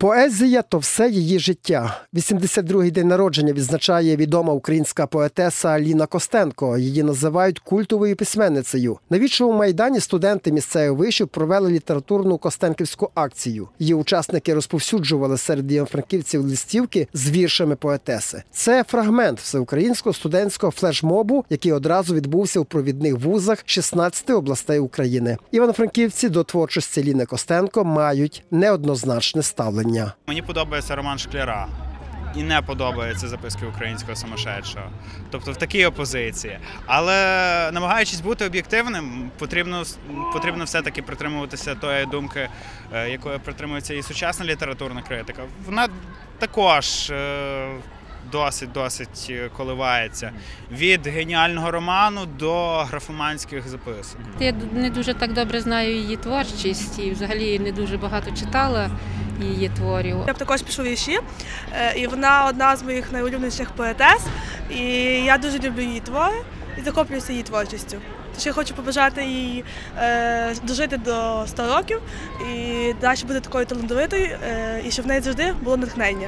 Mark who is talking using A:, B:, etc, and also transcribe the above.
A: Поезія то все її життя. 82-й день народження відзначає відома українська поетеса Аліна Костенко. Її називають культовою письменницею. На вічному майдані студенти місцевого вишу провели літературну костенківську акцію. Її учасники розповсюджували серед івано-франківців листівки з віршами поетеси. Це фрагмент всеукраїнського студентського флешмобу, який одразу відбувся у провідних вузах 16 областей України. Івано-франківці до творчості Ліни Костенко мають неоднозначне ставлення.
B: Мені подобається роман Шкляра. І не подобається записки українського самошедшого. Тобто в такій опозиції. Але намагаючись бути об'єктивним, потрібно, потрібно все-таки притримуватися тої думки, е, якою притримується і сучасна літературна критика. Вона також е, досить досить коливається від геніального роману до графоманських записок.
C: Я не дуже так добре знаю її творчість і взагалі не дуже багато читала її творів.
D: Я б також пишу вірші, е, і вона одна з моїх найулюбленіших поетес. І я дуже люблю її твори і захоплююся її творчістю. Тож я хочу побажати їй е, дожити до 100 років і далі бути такою талановитою, е, і щоб в неї завжди було натхнення.